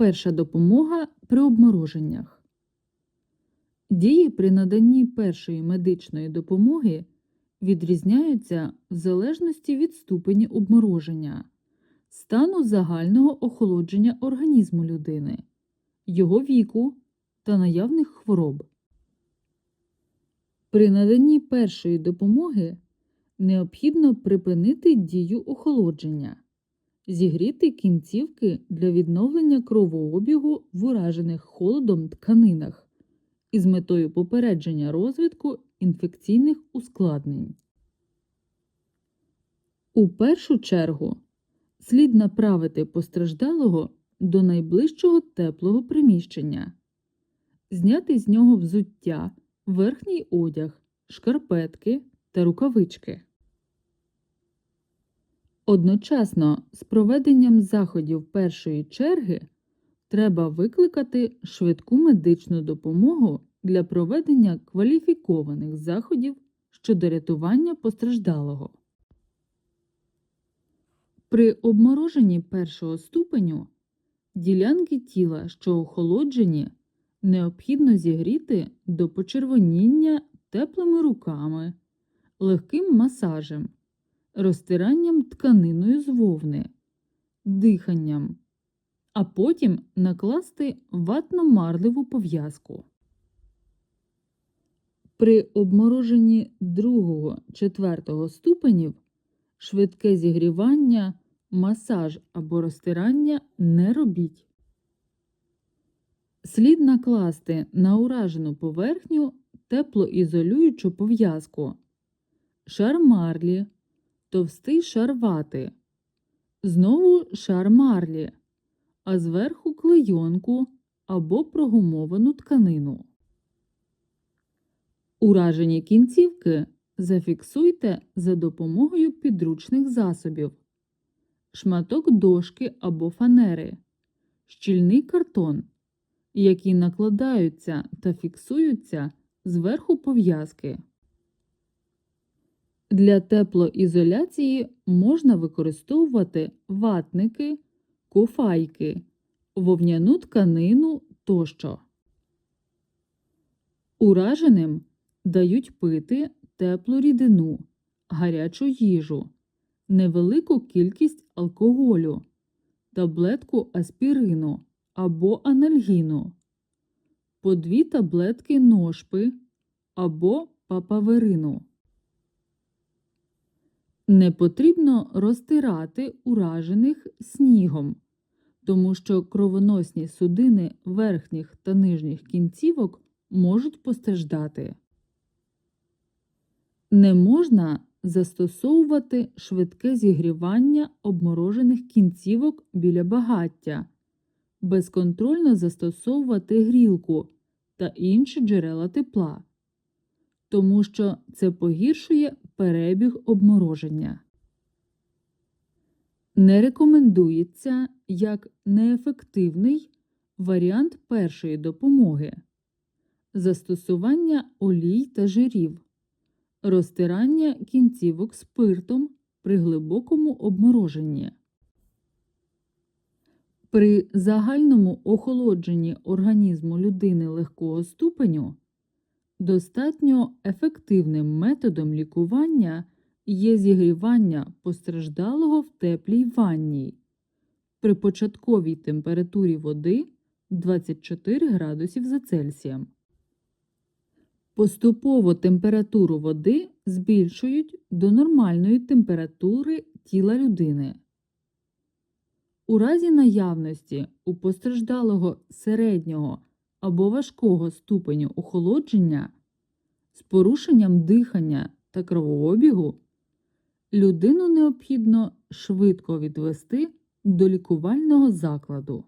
Перша допомога при обмороженнях. Дії при наданні першої медичної допомоги відрізняються в залежності від ступені обмороження, стану загального охолодження організму людини, його віку та наявних хвороб. При наданні першої допомоги необхідно припинити дію охолодження, зігріти кінцівки для відновлення кровообігу в уражених холодом тканинах із метою попередження розвитку інфекційних ускладнень. У першу чергу слід направити постраждалого до найближчого теплого приміщення, зняти з нього взуття, верхній одяг, шкарпетки та рукавички. Одночасно з проведенням заходів першої черги треба викликати швидку медичну допомогу для проведення кваліфікованих заходів щодо рятування постраждалого. При обмороженні першого ступеню ділянки тіла, що охолоджені, необхідно зігріти до почервоніння теплими руками, легким масажем, розтиранням тканиною з вовни, диханням, а потім накласти ватно-марливу пов'язку. При обмороженні другого четвертого ступенів швидке зігрівання, масаж або розтирання не робіть. Слід накласти на уражену поверхню теплоізолюючу пов'язку, шар марлі, товстий шар вати, знову шар марлі, а зверху клейонку або прогумовану тканину. Уражені кінцівки зафіксуйте за допомогою підручних засобів, шматок дошки або фанери, щільний картон, які накладаються та фіксуються зверху пов'язки. Для теплоізоляції можна використовувати ватники, кофайки, вовняну тканину тощо. Ураженим дають пити теплу рідину, гарячу їжу, невелику кількість алкоголю, таблетку аспірину або анальгіну, по дві таблетки ношпи або папаверину. Не потрібно розтирати уражених снігом, тому що кровоносні судини верхніх та нижніх кінцівок можуть постраждати. Не можна застосовувати швидке зігрівання обморожених кінцівок біля багаття, безконтрольно застосовувати грілку та інші джерела тепла, тому що це погіршує перебіг обмороження. Не рекомендується як неефективний варіант першої допомоги застосування олій та жирів, розтирання кінцівок спиртом при глибокому обмороженні. При загальному охолодженні організму людини легкого ступеню достатньо ефективним методом лікування є зігрівання постраждалого в теплій ванній при початковій температурі води 24 градусів за Цельсієм. Поступово температуру води збільшують до нормальної температури тіла людини. У разі наявності у постраждалого середнього або важкого ступеню охолодження з порушенням дихання та кровообігу людину необхідно швидко відвести до лікувального закладу.